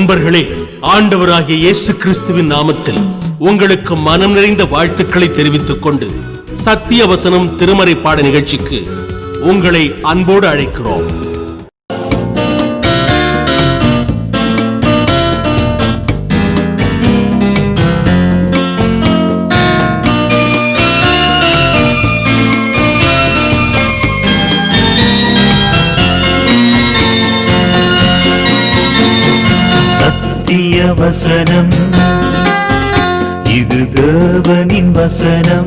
அன்பர்களே ஆண்டவராகிய இயேசு கிறிஸ்துவின் நாமத்தில் உங்களுக்கு மனம் நிறைந்த வாழ்த்துக்களை தெரிவித்துக் கொண்டு சத்திய வசனம் திருமறை பாட நிகழ்ச்சிக்கு உங்களை அன்போடு அழைக்கிறோம். வசனம். இது தேவனின் வசனம்.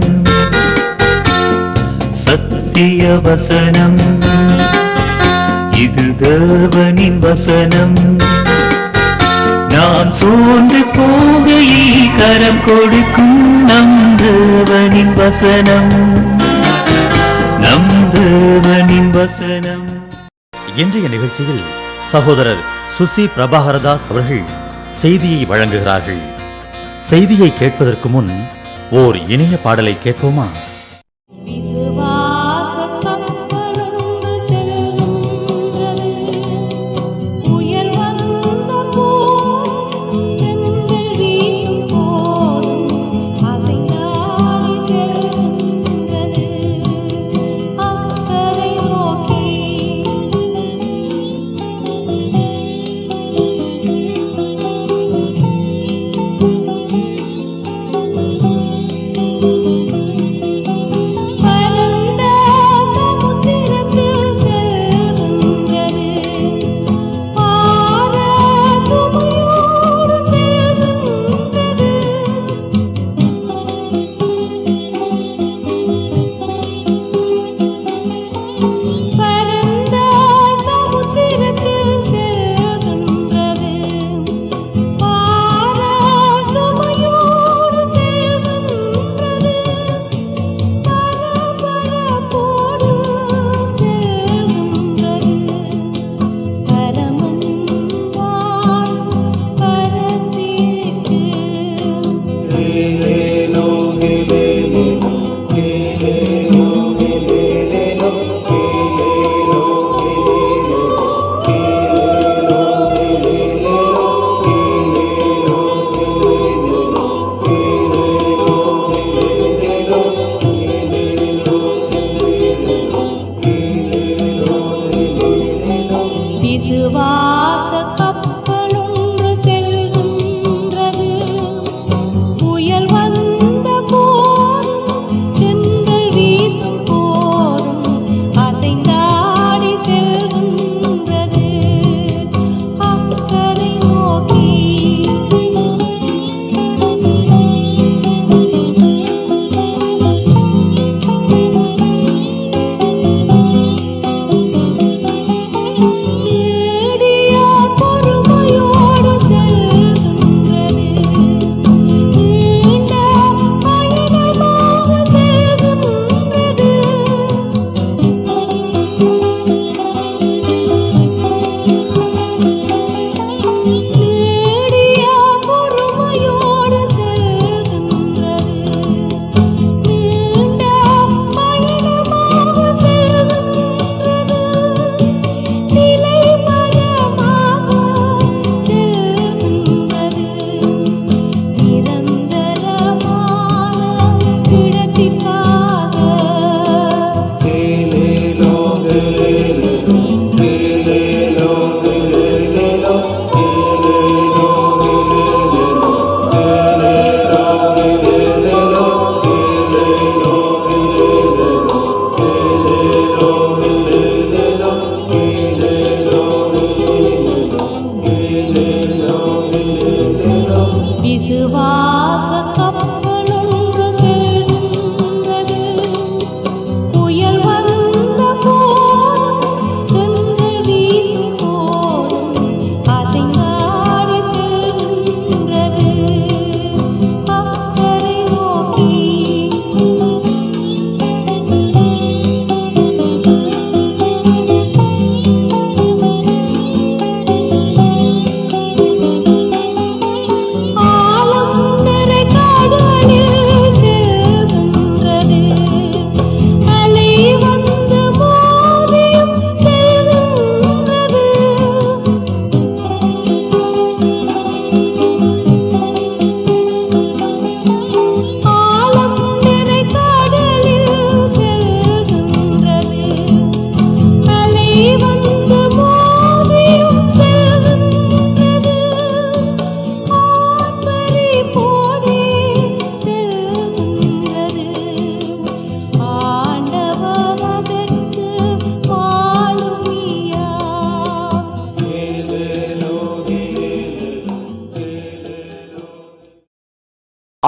சத்திய வசனம். இது தேவனின் வசனம். நாம் சோர்ந்து போகையில் கரம் கொடுக்கும் நம் தேவனின் வசனம். நம் தேவனின் வசனம். இன்றைய நிகழ்ச்சியில் சகோதரர் சுசி பிரபாகரதாஸ் அவர்கள் செய்தியை வழங்குகிறார்கள். செய்தியை கேட்பதற்கு முன் ஓர் இணைய பாடலை கேட்போமா?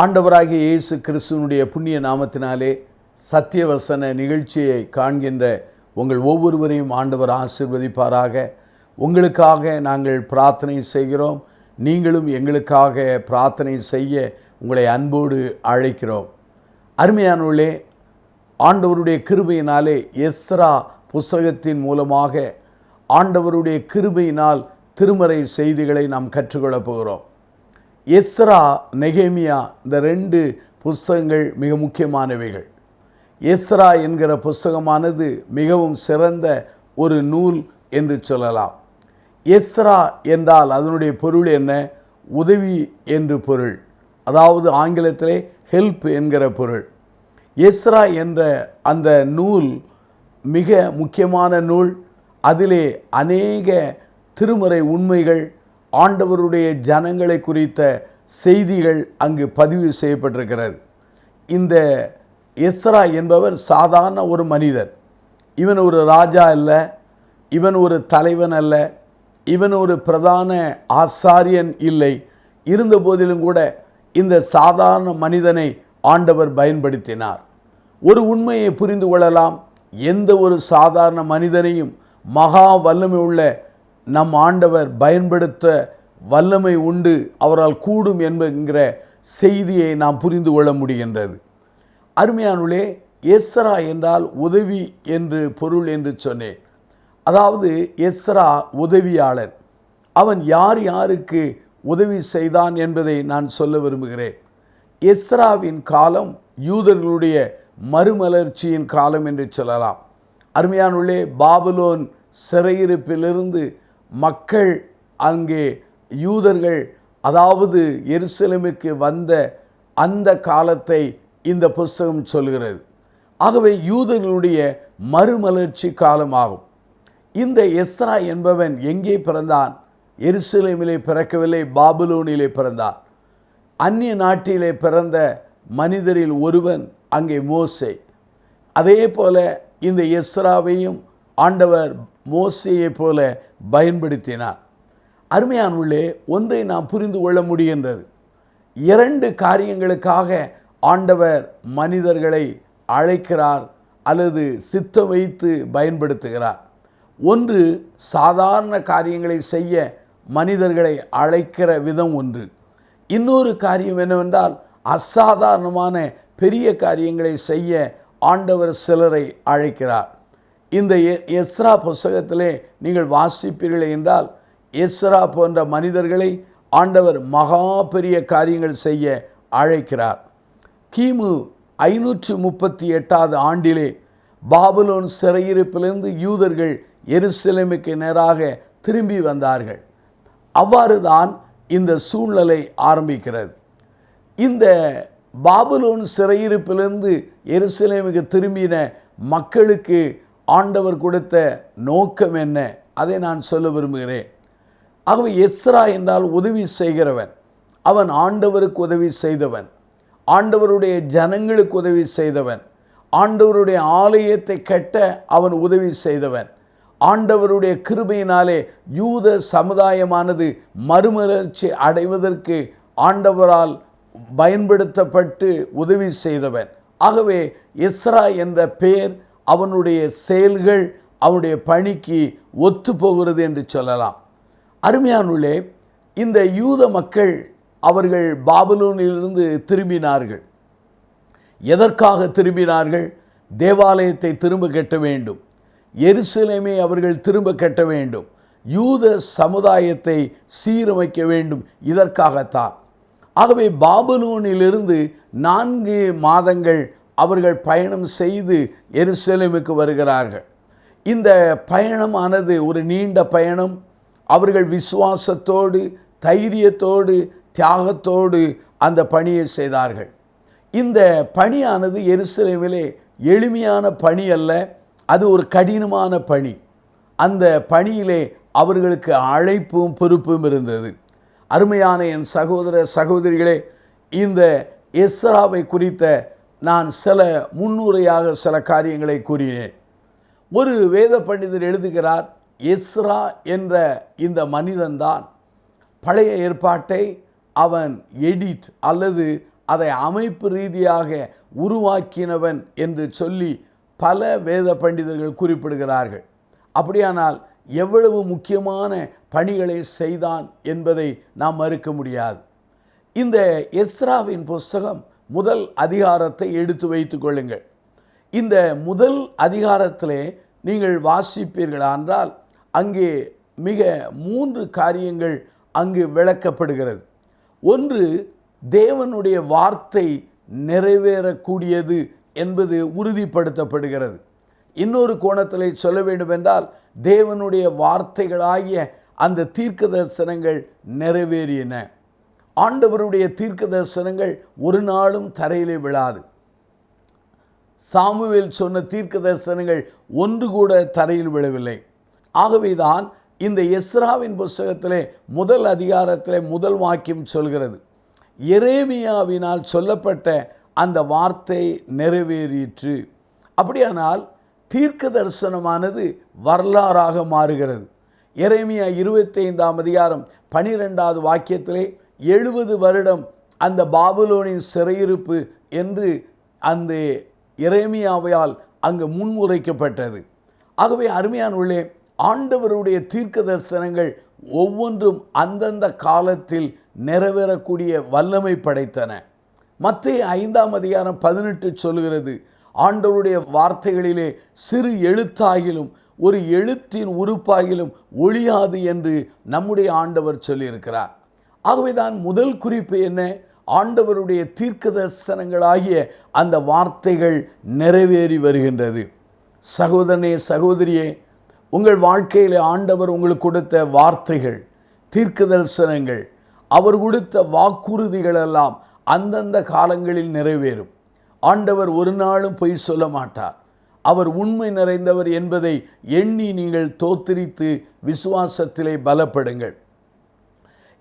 ஆண்டவராகிய இயேசு கிறிஸ்துவனுடைய புண்ணிய நாமத்தினாலே சத்தியவசன நிகழ்ச்சியை காண்கின்ற உங்கள் ஒவ்வொருவரையும் ஆண்டவர் ஆசிர்வதிப்பாராக. உங்களுக்காக நாங்கள் பிரார்த்தனை செய்கிறோம். நீங்களும் எங்களுக்காக பிரார்த்தனை செய்ய உங்களை அன்போடு அழைக்கிறோம். அருமையானவர்களே ஆண்டவருடைய கிருபையினாலே எஸ்ரா புஸ்தகத்தின் மூலமாக ஆண்டவருடைய கிருபையினால் திருமறை செய்திகளை நாம் கற்றுக்கொள்ளப் போகிறோம். எஸ்ரா நெகேமியா இந்த ரெண்டு புஸ்தகங்கள் மிக முக்கியமானவைகள். எஸ்ரா என்கிற புஸ்தகமானது மிகவும் சிறந்த ஒரு நூல் என்று சொல்லலாம். எஸ்ரா என்றால் அதனுடைய பொருள் என்ன? உதவி என்று பொருள். அதாவது ஆங்கிலத்திலே ஹெல்ப் என்கிற பொருள். எஸ்ரா என்ற அந்த நூல் மிக முக்கியமான நூல். அதிலே அநேக திருமறை உண்மைகள் ஆண்டவருடைய ஜனங்களை குறித்த செய்திகள் அங்கு பதிவு செய்யப்பட்டிருக்கிறது. இந்த எஸ்ரா என்பவர் சாதாரண ஒரு மனிதர். இவன் ஒரு ராஜா அல்ல இவன் ஒரு தலைவன் அல்ல இவன் ஒரு பிரதான ஆசாரியன் இல்லை. இருந்த போதிலும் கூட இந்த சாதாரண மனிதனை ஆண்டவர் பயன்படுத்தினார். ஒரு உண்மையை புரிந்து கொள்ளலாம். எந்த ஒரு சாதாரண மனிதனையும் மகா வல்லமை உள்ள நம் ஆண்டவர் பயன்படுத்த வல்லமை உண்டு அவரால் கூடும் என்கிற செய்தியை நாம் புரிந்து கொள்ள முடிகின்றது. அருமையானுள்ளே எஸ்ரா என்றால் உதவி என்று பொருள் என்று சொன்னேன். அதாவது எஸ்ரா உதவியாளன் அவன் யார் யாருக்கு உதவி செய்தான் என்பதை நான் சொல்ல விரும்புகிறேன். எஸ்ராவின் காலம் யூதர்களுடைய மறுமலர்ச்சியின் காலம் என்று சொல்லலாம். அருமையானுள்ளே பாபுலோன் சிறையிருப்பிலிருந்து மக்கள் அங்கே யூதர்கள் அதாவது எருசலேமுக்கு வந்த அந்த காலத்தை இந்த புஸ்தகம் சொல்கிறது. ஆகவே யூதர்களுடைய மறுமலர்ச்சி காலமாகும். இந்த எஸ்ரா என்பவன் எங்கே பிறந்தான்? எருசலேமிலே பிறக்கவில்லை பாபுலோனிலே பிறந்தான். அந்நிய நாட்டிலே பிறந்த மனிதரில் ஒருவன் அங்கே மோசே. அதே போல இந்த எஸ்ராவையும் ஆண்டவர் மோசையை போல பயன்படுத்தினார் அருமையானுள்ளே ஒன்றை நாம் புரிந்து கொள்ள முடிகின்றது. இரண்டு காரியங்களுக்காக ஆண்டவர் மனிதர்களை அழைக்கிறார் அல்லது சித்த வைத்து பயன்படுத்துகிறார். ஒன்று சாதாரண காரியங்களை செய்ய மனிதர்களை அழைக்கிற விதம் ஒன்று. இன்னொரு காரியம் என்னவென்றால் அசாதாரணமான பெரிய காரியங்களை செய்ய ஆண்டவர் சிலரை அழைக்கிறார். இந்த எ- எஸ்ரா புஸ்தகத்திலே நீங்கள் வாசிப்பீர்கள் என்றால் எஸ்ரா போன்ற மனிதர்களை ஆண்டவர் மகா பெரிய காரியங்கள் செய்ய அழைக்கிறார். கிமு ஐநூற்று முப்பத்தி எட்டாவது ஆண்டிலே பாபுலோன் சிறையிருப்பிலிருந்து யூதர்கள் எருசலேமுக்கு நேராக திரும்பி வந்தார்கள். அவ்வாறு தான் இந்த சூழ்நிலை ஆரம்பிக்கிறது. இந்த பாபுலோன் சிறையிருப்பிலிருந்து எருசலேமுக்கு திரும்பின மக்களுக்கு ஆண்டவர் கொடுத்த நோக்கம் என்ன? அதை நான் சொல்ல விரும்புகிறேன். ஆகவே எஸ்ரா என்றால் உதவி செய்கிறவன். அவன் ஆண்டவருக்கு உதவி செய்தவன். ஆண்டவருடைய ஜனங்களுக்கு உதவி செய்தவன். ஆண்டவருடைய ஆலயத்தை கட்ட அவன் உதவி செய்தவன். ஆண்டவருடைய கிருபையினாலே யூத சமுதாயமானது மறுமலர்ச்சி அடைவதற்கு ஆண்டவரால் பயன்படுத்தப்பட்டு உதவி செய்தவன். ஆகவே எஸ்ரா என்ற பெயர் அவனுடைய செயல்கள் அவனுடைய பணிக்கு ஒத்து போகிறது என்று சொல்லலாம். அருமையானுள்ளே இந்த யூத மக்கள் அவர்கள் பாபலூனிலிருந்து திரும்பினார்கள். எதற்காக திரும்பினார்கள்? தேவாலயத்தை திரும்ப கட்ட வேண்டும். எருசலேமை அவர்கள் திரும்ப கட்ட வேண்டும். யூத சமுதாயத்தை சீரமைக்க வேண்டும். இதற்காகத்தான். ஆகவே பாபலூனிலிருந்து நான்கு மாதங்கள் அவர்கள் பயணம் செய்து எருசலேமுக்கு வருகிறார்கள். இந்த பயணமானது ஒரு நீண்ட பயணம். அவர்கள் விசுவாசத்தோடு தைரியத்தோடு தியாகத்தோடு அந்த பணியை செய்தார்கள். இந்த பணியானது எருசலேமிலே எளிமையான பணி அல்ல அது ஒரு கடினமான பணி. அந்த பணியிலே அவர்களுக்கு அழைப்பும் பொறுப்பும் இருந்தது. அருமையான என் சகோதர சகோதரிகளே இந்த எஸ்ராவை குறித்த நான் சில முன்னுரையாக சில காரியங்களை கூறினேன். ஒரு வேத பண்டிதர் எழுதுகிறார் எஸ்ரா என்ற இந்த மனிதன்தான் பழைய ஏற்பாட்டை அவன் எடிட் அல்லது அதை அமைப்பு ரீதியாக உருவாக்கினவன் என்று சொல்லி பல வேத பண்டிதர்கள் குறிப்பிடுகிறார்கள். அப்படியானால் எவ்வளவு முக்கியமான பணிகளை செய்தான் என்பதை நாம் மறுக்க முடியாது. இந்த எஸ்ராவின் புஸ்தகம் முதல் அதிகாரத்தை எடுத்து வைத்து கொள்ளுங்கள். இந்த முதல் அதிகாரத்திலே நீங்கள் வாசிப்பீர்களா என்றால் அங்கே மிக மூன்று காரியங்கள் அங்கு விளக்கப்படுகிறது. ஒன்று தேவனுடைய வார்த்தை நிறைவேறக்கூடியது என்பது உறுதிப்படுத்தப்படுகிறது. இன்னொரு கோணத்தில் சொல்ல வேண்டுமென்றால் தேவனுடைய வார்த்தைகளாகிய அந்த தீர்க்க தரிசனங்கள் நிறைவேறின ஆண்டவருடைய தீர்க்க தரிசனங்கள் ஒரு நாளும் தரையிலே விழாது. சாமுவேல் சொன்ன தீர்க்க தரிசனங்கள் ஒன்று கூட தரையில் விழவில்லை. ஆகவேதான் இந்த எஸ்ராவின் புஸ்தகத்திலே முதல் அதிகாரத்திலே முதல் வாக்கியம் சொல்கிறது. எரேமியாவினால் சொல்லப்பட்ட அந்த வார்த்தை நிறைவேறிற்று. அப்படியானால் தீர்க்க தரிசனமானது வரலாறாக மாறுகிறது. எரேமியா இருபத்தைந்தாம் அதிகாரம் பனிரெண்டாவது வாக்கியத்திலே எழுபது வருடம் அந்த பாபுலோனின் சிறையிருப்பு என்று அந்த இறைமியாவையால் அங்கு முன்முறைக்கப்பட்டது. ஆகவே அருமையான உள்ளே ஆண்டவருடைய தீர்க்க தரிசனங்கள் ஒவ்வொன்றும் அந்தந்த காலத்தில் நிறைவேறக்கூடிய வல்லமை படைத்தன. மத்திய ஐந்தாம் அதிகாரம் பதினெட்டு சொல்கிறது ஆண்டவருடைய வார்த்தைகளிலே சிறு எழுத்தாகிலும் ஒரு எழுத்தின் உறுப்பாகிலும் ஒழியாது என்று நம்முடைய ஆண்டவர் சொல்லியிருக்கிறார். ஆகவே தான் முதல் குறிப்பு என்ன? ஆண்டவருடைய தீர்க்க தரிசனங்களாகிய அந்த வார்த்தைகள் நிறைவேறி வருகின்றது. சகோதரனே சகோதரியே உங்கள் வாழ்க்கையில் ஆண்டவர் உங்களுக்கு கொடுத்த வார்த்தைகள் தீர்க்க தரிசனங்கள் அவர் கொடுத்த வாக்குறுதிகளெல்லாம் அந்தந்த காலங்களில் நிறைவேறும். ஆண்டவர் ஒரு நாளும் பொய் சொல்ல மாட்டார். அவர் உண்மை நிறைந்தவர் என்பதை எண்ணி நீங்கள் தோத்திரித்து விசுவாசத்திலே பலப்படுங்கள்.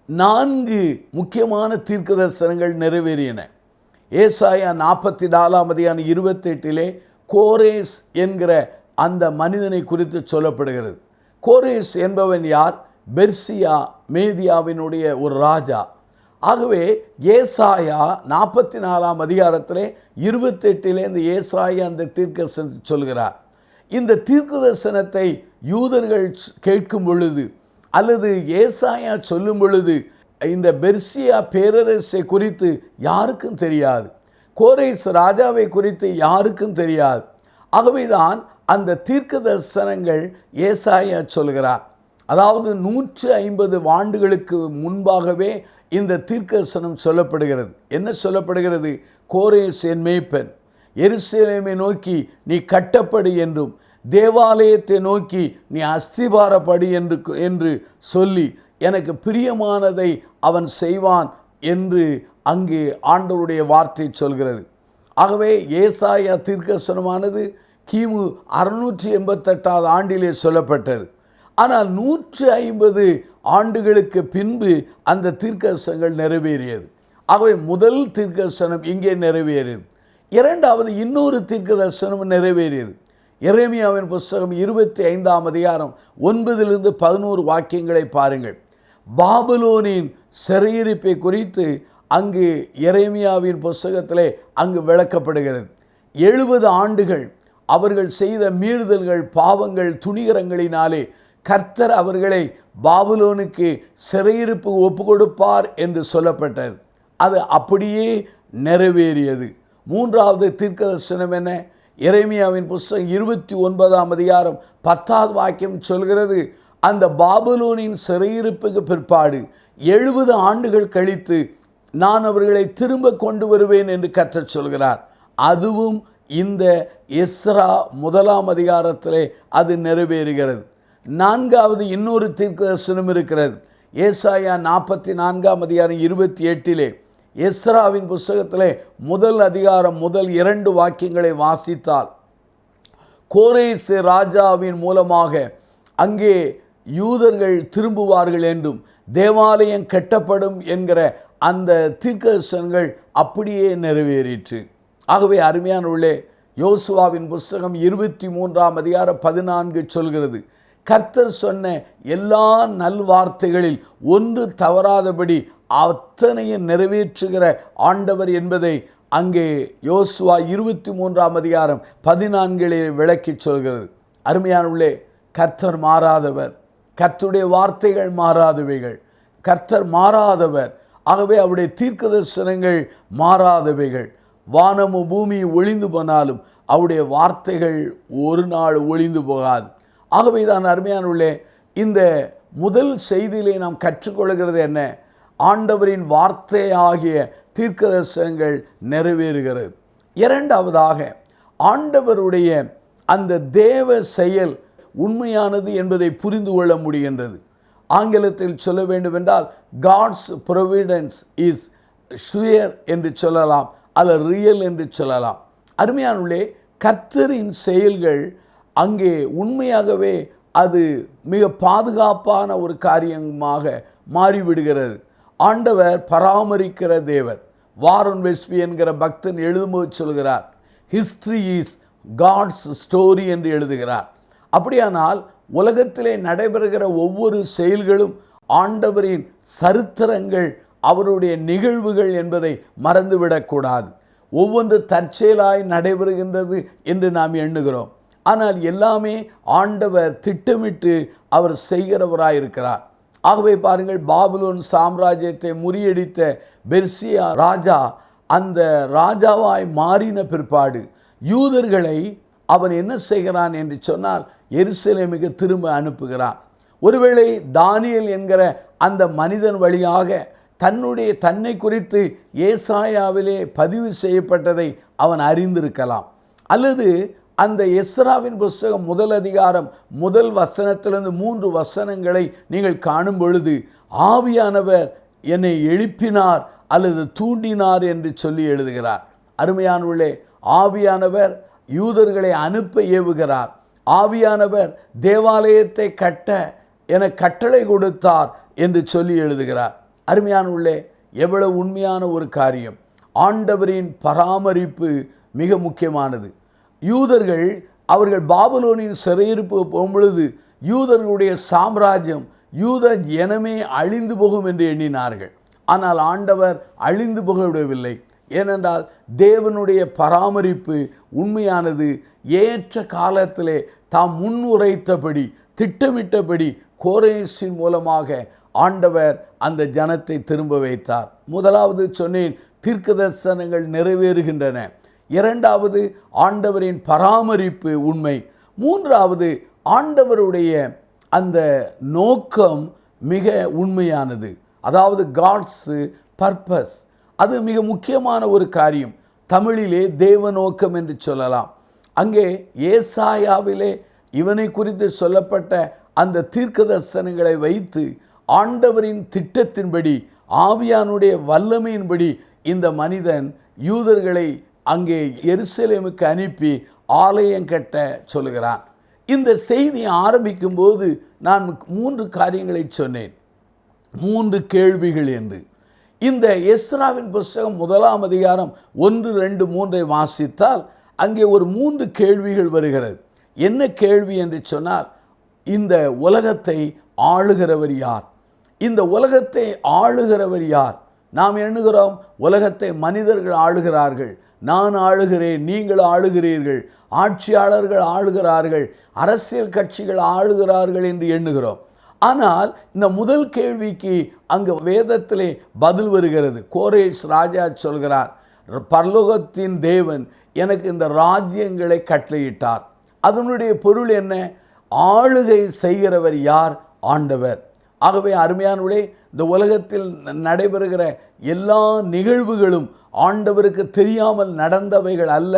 நான்கு முக்கியமான தீர்க்க தரிசனங்கள் நிறைவேறின. ஏசாயா நாற்பத்தி நாலாம் அதிகாரம் இருபத்தெட்டிலே கோரேஸ் என்கிற அந்த மனிதனை குறித்து சொல்லப்படுகிறது. கோரேஸ் என்பவன் யார்? பெர்சியா மேதியாவினுடைய ஒரு ராஜா. ஆகவே ஏசாயா நாற்பத்தி நாலாம் அதிகாரத்திலே இருபத்தெட்டிலே இந்த ஏசாயா அந்த தீர்க்கதரிசனத்தை சொல்கிறார். இந்த தீர்க்கதரிசனத்தை யூதர்கள் கேட்கும் பொழுது அல்லது ஏசாயா சொல்லும் பொழுது இந்த பெர்சியா பேரரசை குறித்து யாருக்கும் தெரியாது. கோரேஸ் ராஜாவை குறித்து யாருக்கும் தெரியாது. ஆகவேதான் அந்த தீர்க்க தரிசனங்கள் ஏசாயா சொல்கிறார். அதாவது நூற்று ஐம்பது ஆண்டுகளுக்கு முன்பாகவே இந்த தீர்க்கதரிசனம் சொல்லப்படுகிறது. என்ன சொல்லப்படுகிறது? கோரேஸ் என் மேய்ப்பன். எருசலேமை நோக்கி நீ கட்டப்படு என்றும் தேவாலயத்தை நோக்கி நீ அஸ்திபாரப்படி என்று என்று சொல்லி எனக்கு பிரியமானதை அவன் செய்வான் என்று அங்கு ஆண்டவருடைய வார்த்தை சொல்கிறது. ஆகவே ஏசாயா தீர்க்கசனமானது கிமு அறுநூற்றி எண்பத்தெட்டாவது ஆண்டிலே சொல்லப்பட்டது. ஆனால் நூற்று ஐம்பது ஆண்டுகளுக்கு பின்பு அந்த தீர்க்கசனங்கள் நிறைவேறியது. ஆகவே முதல் தீர்க்கசனம் இங்கே நிறைவேறியது. இரண்டாவது இன்னொரு தீர்க்கதர்சனம் நிறைவேறியது. எரேமியாவின் புஸ்தகம் இருபத்தி ஐந்தாம் அதிகாரம் ஒன்பதிலிருந்து பதினோரு வாக்கியங்களை பாருங்கள். பாபுலோனின் சிறையிருப்பை குறித்து அங்கு எரேமியாவின் புஸ்தகத்திலே அங்கு விளக்கப்படுகிறது. எழுபது ஆண்டுகள் அவர்கள் செய்த மீறுதல்கள் பாவங்கள் துணிகரங்களினாலே கர்த்தர் அவர்களை பாபுலோனுக்கு சிறையிருப்பு ஒப்பு கொடுப்பார் என்று சொல்லப்பட்டது. அது அப்படியே நிறைவேறியது. மூன்றாவது தீர்க்கதர்சனம் என்ன? இறைமியாவின் புஸ்தகம் இருபத்தி ஒன்பதாம் அதிகாரம் பத்தாவது வாக்கியம் சொல்கிறது அந்த பாபுலூனின் சிறையிருப்புக்கு பிற்பாடு எழுபது ஆண்டுகள் கழித்து நான் அவர்களை திரும்ப கொண்டு வருவேன் என்று கற்றச் சொல்கிறார். அதுவும் இந்த எஸ்ரா முதலாம் அதிகாரத்திலே அது நிறைவேறுகிறது. நான்காவது இன்னொரு தீர்க்கதர்சனம் இருக்கிறது. ஏசாயா நாற்பத்தி நான்காம் அதிகாரம் இருபத்தி எட்டிலே எஸ்ராவின் புஸ்தகத்திலே முதல் அதிகாரம் முதல் இரண்டு வாக்கியங்களை வாசித்தால் கோரேசு ராஜாவின் மூலமாக அங்கே யூதர்கள் திரும்புவார்கள் என்றும் தேவாலயம் கட்டப்படும் என்கிற அந்த தீர்க்கதர்சனங்கள் அப்படியே நிறைவேறிற்று. ஆகவே அருமையான உள்ளே யோசுவாவின் புஸ்தகம் இருபத்தி மூன்றாம் அதிகாரம் பதினான்கு சொல்கிறது கர்த்தர் சொன்ன எல்லா நல்வார்த்தைகளில் ஒன்று தவறாதபடி அத்தனையும் நிறைவேற்றுகிற ஆண்டவர் என்பதை அங்கே யோசுவா இருபத்தி மூன்றாம் அதிகாரம் பதினான்கிலே விளக்கிச் சொல்கிறது. அருமையானுள்ளே கர்த்தர் மாறாதவர். கர்த்தருடைய வார்த்தைகள் மாறாதவைகள். கர்த்தர் மாறாதவர். ஆகவே அவருடைய தீர்க்க தரிசனங்கள் மாறாதவைகள். வானமும் பூமி ஒளிந்து போனாலும் அவருடைய வார்த்தைகள் ஒரு நாள் ஒளிந்து போகாது. ஆகவே தான் அருமையானுள்ளே இந்த முதல் செய்தியிலே நாம் கற்றுக்கொள்கிறது என்ன? ஆண்டவரின் வார்த்தையாகிய தீர்க்கதர்சனங்கள் நிறைவேறுகிறது. இரண்டாவதாக ஆண்டவருடைய அந்த தேவ செயல் உண்மையானது என்பதை புரிந்து கொள்ள முடிகின்றது. ஆங்கிலத்தில் சொல்ல வேண்டுமென்றால் காட்ஸ் ப்ரொவிடன்ஸ் இஸ் ஷுயர் என்று சொல்லலாம் அல்ல ரியல் என்று சொல்லலாம். அருமையானுள்ளே கர்த்தரின் செயல்கள் அங்கே உண்மையாகவே அது மிக பாதுகாப்பான ஒரு காரியமாக மாறிவிடுகிறது. ஆண்டவர் பராமரிக்கிற தேவர் வாரன் வெஸ்பி என்கிற பக்தன் எழுதும்போது சொல்கிறார் ஹிஸ்ட்ரி இஸ் காட்ஸ் ஸ்டோரி என்று எழுதுகிறார். அப்படியானால் உலகத்திலே நடைபெறுகிற ஒவ்வொரு செயல்களும் ஆண்டவரின் சரித்திரங்கள் அவருடைய நிகழ்வுகள் என்பதை மறந்துவிடக்கூடாது ஒவ்வொன்று தற்செயலாய் நடைபெறுகின்றது என்று நாம் எண்ணுகிறோம். ஆனால் எல்லாமே ஆண்டவர் திட்டமிட்டு அவர் செய்கிறவராயிருக்கிறார். ஆகவே பாருங்கள் பாபுலோன் சாம்ராஜ்யத்தை முறியடித்த பெர்சியா ராஜா அந்த ராஜாவாய் மாறின பிற்பாடு யூதர்களை அவன் என்ன செய்கிறான் என்று சொன்னால் எருசலேமுக்கு திரும்ப அனுப்புகிறான். ஒருவேளை தானியல் என்கிற அந்த மனிதன் வழியாக தன்னுடைய தன்னை குறித்து ஏசாயாவிலே பதிவு செய்யப்பட்டதை அவன் அறிந்திருக்கலாம். அல்லது அந்த எஸ்ராவின் புஸ்தகம் முதல் அதிகாரம் முதல் வசனத்திலிருந்து மூன்று வசனங்களை நீங்கள் காணும் பொழுது ஆவியானவர் என்னை எழுப்பினார் அல்லது தூண்டினார் என்று சொல்லி எழுதுகிறார். அருமையானவர்களே ஆவியானவர் யூதர்களை அனுப்ப ஏவுகிறார். ஆவியானவர் தேவாலயத்தை கட்ட என கட்டளை கொடுத்தார் என்று சொல்லி எழுதுகிறார். அருமையானவர்களே எவ்வளவு உண்மையான ஒரு காரியம். ஆண்டவரின் பராமரிப்பு மிக முக்கியமானது. யூதர்கள் அவர்கள் பாபலோனின் சிறையிருப்பு போகும்பொழுது யூதர்களுடைய சாம்ராஜ்யம் யூத ஜனமே அழிந்து போகும் என்று எண்ணினார்கள். ஆனால் ஆண்டவர் அழிந்து போகவிடவில்லை ஏனென்றால் தேவனுடைய பராமரிப்பு உண்மையானது ஏற்ற காலத்திலே தாம் முன்னுரைத்தபடி திட்டமிட்டபடி கோரேசின் மூலமாக ஆண்டவர் அந்த ஜனத்தை திரும்ப வைத்தார். முதலாவது சொன்னேன் தீர்க்க தரிசனங்கள் நிறைவேறுகின்றன. இரண்டாவது ஆண்டவரின் பராமரிப்பு உண்மை. மூன்றாவது ஆண்டவருடைய அந்த நோக்கம் மிக உண்மையானது. அதாவது காட்ஸு பர்பஸ் அது மிக முக்கியமான ஒரு காரியம். தமிழிலே தேவ நோக்கம் என்று சொல்லலாம். அங்கே ஏசாயாவிலே இவனை குறித்து சொல்லப்பட்ட அந்த தீர்க்க தரிசனங்களை வைத்து ஆண்டவரின் திட்டத்தின்படி ஆவியானுடைய வல்லமையின்படி இந்த மனிதன் யூதர்களை அங்கே எருசலேமுக்கு அனுப்பி ஆலயம் கட்ட சொல்கிறான் இந்த செய்தி ஆரம்பிக்கும் போது நான் மூன்று காரியங்களை சொன்னேன். மூன்று கேள்விகள் என்று. இந்த எஸ்ராவின் புஸ்தகம் முதலாம் அதிகாரம் ஒன்று ரெண்டு மூன்றை வாசித்தால் அங்கே ஒரு மூன்று கேள்விகள் வருகிறது. என்ன கேள்வி என்று சொன்னால் இந்த உலகத்தை ஆளுகிறவர் யார்? இந்த உலகத்தை ஆளுகிறவர் யார்? நாம் எண்ணுகிறோம் உலகத்தை மனிதர்கள் ஆளுகிறார்கள். நான் ஆளுகிறேன் நீங்கள் ஆளுகிறீர்கள். ஆட்சியாளர்கள் ஆளுகிறார்கள் அரசியல் கட்சிகள் ஆளுகிறார்கள் என்று எண்ணுகிறோம். ஆனால் இந்த முதல் கேள்விக்கு அங்கு வேதத்திலே பதில் வருகிறது. கோரேஷ் ராஜா சொல்கிறார் பர்லோகத்தின் தேவன் எனக்கு இந்த ராஜ்யங்களை கட்டளையிட்டார். அதனுடைய பொருள் என்ன? ஆளுகை செய்கிறவர் யார்? ஆண்டவர். ஆகவே அருமையானவர்களே இந்த உலகத்தில் நடைபெறுகிற எல்லா நிகழ்வுகளும் ஆண்டவருக்கு தெரியாமல் நடந்தவைகள் அல்ல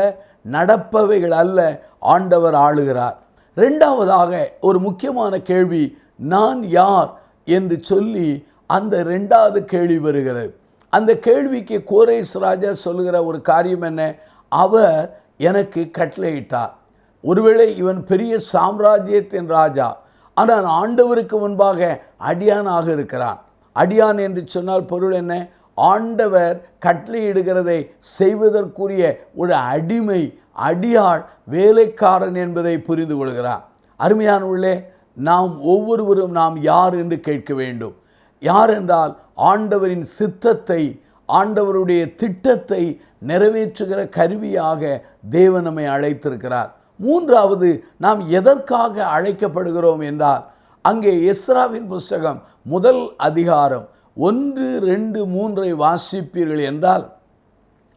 நடப்பவைகள் அல்ல ஆண்டவர் ஆளுகிறார். ரெண்டாவதாக ஒரு முக்கியமான கேள்வி நான் யார் என்று சொல்லி அந்த ரெண்டாவது கேள்வி வருகிறது. அந்த கேள்விக்கு கோரேஸ் ராஜா சொல்லுகிற ஒரு காரியம் என்ன? அவர் எனக்கு கட்டளையிட்டார். ஒருவேளை இவன் பெரிய சாம்ராஜ்யத்தின் ராஜா ஆனால் ஆண்டவருக்கு முன்பாக அடியானாக இருக்கிறான். அடியான் என்று சொன்னால் பொருள் என்ன? ஆண்டவர் கட்டளையிடுகிறதை செய்வதற்குரிய ஒரு அடிமை அடியாள் வேலைக்காரன் என்பதை புரிந்து கொள்கிறார். அருமையான உள்ளே நாம் ஒவ்வொருவரும் நாம் யார் என்று கேட்க வேண்டும். யார் என்றால் ஆண்டவரின் சித்தத்தை ஆண்டவருடைய திட்டத்தை நிறைவேற்றுகிற கருவியாக தேவன் நம்மை அழைத்திருக்கிறார். மூன்றாவது நாம் எதற்காக அழைக்கப்படுகிறோம் என்றால் அங்கே எஸ்ராவின் புஸ்தகம் முதல் அதிகாரம் ஒன்று ரெண்டு மூன்றை வாசிப்பீர்கள் என்றால்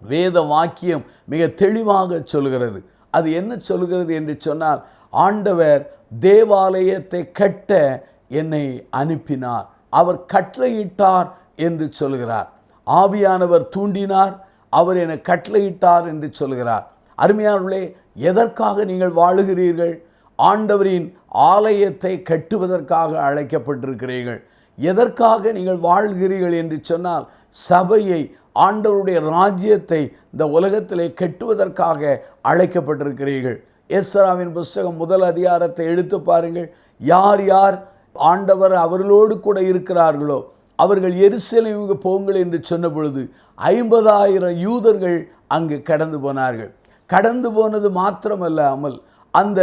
வேத வாக்கியம் மிக தெளிவாக சொல்கிறது. அது என்ன சொல்கிறது என்று சொன்னால் ஆண்டவர் தேவாலயத்தை கட்ட என்னை அனுப்பினார். அவர் கட்டளையிட்டார் என்று சொல்கிறார். ஆவியானவர் தூண்டினார் அவர் என கட்டளையிட்டார் என்று சொல்கிறார். அருமையானவர்களே எதற்காக நீங்கள் வாழுகிறீர்கள்? ஆண்டவரின் ஆலயத்தை கட்டுவதற்காக அழைக்கப்பட்டிருக்கிறீர்கள். எதற்காக நீங்கள் வாழ்கிறீர்கள் என்று சொன்னால் சபையை ஆண்டவருடைய ராஜ்யத்தை இந்த உலகத்திலே கட்டுவதற்காக அழைக்கப்பட்டிருக்கிறீர்கள். எஸ்ராவின் புஸ்தகம் முதல் அதிகாரத்தை எடுத்து பாருங்கள். யார் யார் ஆண்டவர் அவர்களோடு கூட இருக்கிறார்களோ அவர்கள் எருசலேமுக்கு போங்கள் என்று சொன்ன பொழுது ஐம்பதாயிரம் யூதர்கள் அங்கு கடந்து போனார்கள். கடந்து போனது மாத்திரமல்லாமல் அந்த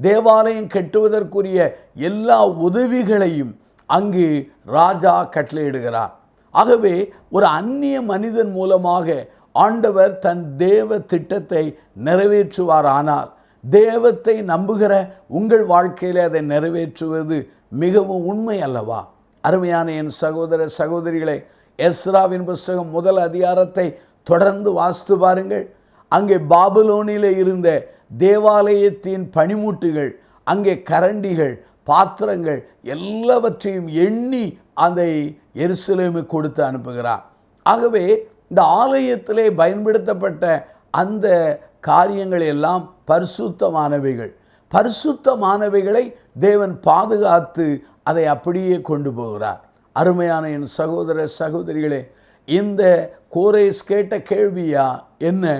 தேவாலயம் கட்டுவதற்குரிய எல்லா உதவிகளையும் அங்கு ராஜா கட்டளையிடுகிறார். ஆகவே ஒரு அந்நிய மனிதன் மூலமாக ஆண்டவர் தன் தேவ திட்டத்தை நிறைவேற்றுவார் ஆனால் தேவத்தை நம்புகிற உங்கள் வாழ்க்கையில் அதை நிறைவேற்றுவது மிகவும் உண்மை அல்லவா? அருமையான என் சகோதர சகோதரிகளை எஸ்ராவின் புஸ்தகம் முதல் அதிகாரத்தை தொடர்ந்து வாசித்து பாருங்கள். அங்கே பாபுலோனில் இருந்த தேவாலயத்தின் பனிமூட்டுகள் அங்கே கரண்டிகள் பாத்திரங்கள் எல்லாவற்றையும் எண்ணி அதை எருசலேமுக்கு கொடுத்து அனுப்புகிறார். ஆகவே இந்த ஆலயத்திலே பயன்படுத்தப்பட்ட அந்த காரியங்கள் எல்லாம் பரிசுத்தமானவைகள். பரிசுத்தமானவைகளை தேவன் பாதுகாத்து அதை அப்படியே கொண்டு போகிறார். அருமையான என் சகோதர சகோதரிகளே இந்த கோரேஸ் கேட்ட கேள்வியா என்ன?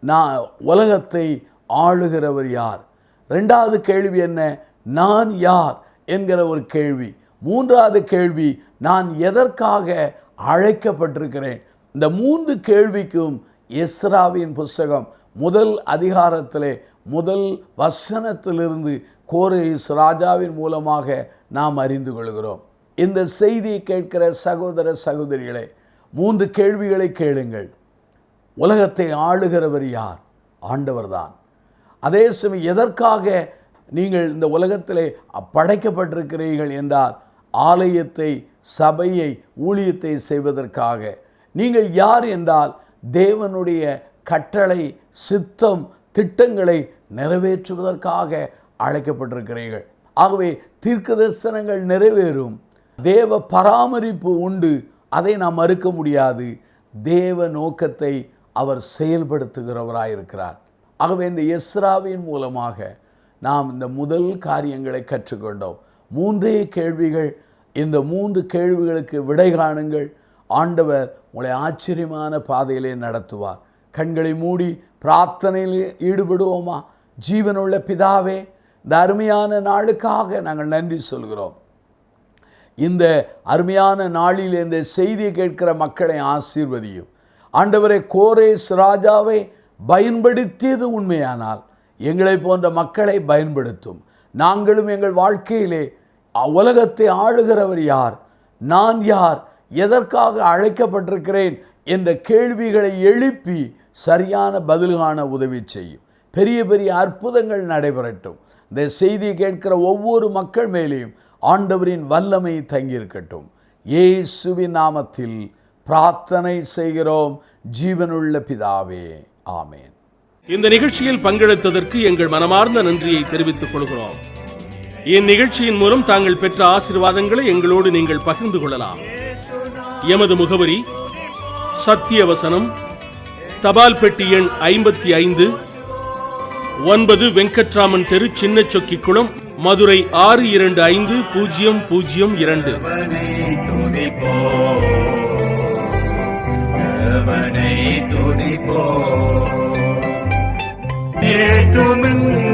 நான் உலகத்தை ஆளுகிறவர் யார்? ரெண்டாவது கேள்வி என்ன? நான் யார்? என்கிற ஒரு கேள்வி. மூன்றாவது கேள்வி நான் எதற்காக அழைக்கப்பட்டிருக்கிறேன்? இந்த மூன்று கேள்விக்கும் எஸ்ராவின் புஸ்தகம் முதல் அதிகாரத்திலே முதல் வசனத்திலிருந்து கோரேஸ் ராஜாவின் மூலமாக நாம் அறிந்து கொள்கிறோம். இந்த செய்தியை கேட்கிற சகோதர சகோதரிகளே மூன்று கேள்விகளை கேளுங்கள். உலகத்தை ஆளுகிறவர் யார்? ஆண்டவர்தான். அதே சமயம் எதற்காக நீங்கள் இந்த உலகத்திலே படைக்கப்பட்டிருக்கிறீர்கள் என்றால் ஆலயத்தை சபையை ஊழியத்தை செய்வதற்காக. நீங்கள் யார் என்றால் தேவனுடைய கட்டளை சித்தம் திட்டங்களை நிறைவேற்றுவதற்காக அழைக்கப்பட்டிருக்கிறீர்கள். ஆகவே தீர்க்க தரிசனங்கள் நிறைவேறும். தேவ பராமரிப்பு உண்டு. அதை நாம் மறுக்க முடியாது. தேவ நோக்கத்தை அவர் செயல்படுத்துகிறவராயிருக்கிறார். ஆகவே இந்த எஸ்ராவின் மூலமாக நாம் இந்த முதல் காரியங்களை கற்றுக்கொண்டோம். மூன்றே கேள்விகள் இந்த மூன்று கேள்விகளுக்கு விடை காணுங்கள். ஆண்டவர் உங்களை ஆச்சரியமான பாதையிலே நடத்துவார். கண்களை மூடி பிரார்த்தனையில் ஈடுபடுவோமா? ஜீவனுள்ள பிதாவே இந்த அருமையான நாளுக்காக நாங்கள் நன்றி சொல்கிறோம். இந்த அருமையான நாளில் இந்த செய்தியை கேட்கிற மக்களை ஆசீர்வதியும். ஆண்டவரை கோரேஸ் ராஜாவை பயன்படுத்தியது உண்மையானால் எங்களை போன்ற மக்களை பயன்படுத்தும். நாங்களும் எங்கள் வாழ்க்கையிலே உலகத்தை ஆளுகிறவர் யார்? நான் யார்? எதற்காக அழைக்கப்பட்டிருக்கிறேன்? என்ற கேள்விகளை எழுப்பி சரியான பதில் காண உதவி செய்யும். பெரிய பெரிய அற்புதங்கள் நடைபெறட்டும். இந்த செய்தியை கேட்கிற ஒவ்வொரு மக்கள் மேலேயும் ஆண்டவரின் வல்லமை தங்கியிருக்கட்டும். இயேசுவின் நாமத்தில் பிரார்த்தனை செய்கிறோம். ஜீவனுள்ள பிதாவே. ஆமேன். இந்த நிகழ்ச்சியில் பங்கெடுத்ததற்கு எங்கள் மனமார்ந்த நன்றியை தெரிவித்துக் கொள்கிறோம். இந்நிகழ்ச்சியின் மூலம் தாங்கள் பெற்ற ஆசீர்வாதங்களை எங்களோடு நீங்கள் பகிர்ந்து கொள்ளலாம். எமது முகவரி சத்தியவசனம் தபால் பெட்டி எண் ஐம்பத்தி ஐந்து ஒன்பது வெங்கட்ராமன் தெரு சின்ன சொக்கிக்குளம் மதுரை ஆறு இரண்டு ஐந்து பூஜ்ஜியம் பூஜ்ஜியம் இரண்டு. அவனை துதிப்போ அவனை துதிப்போ நேற்றும்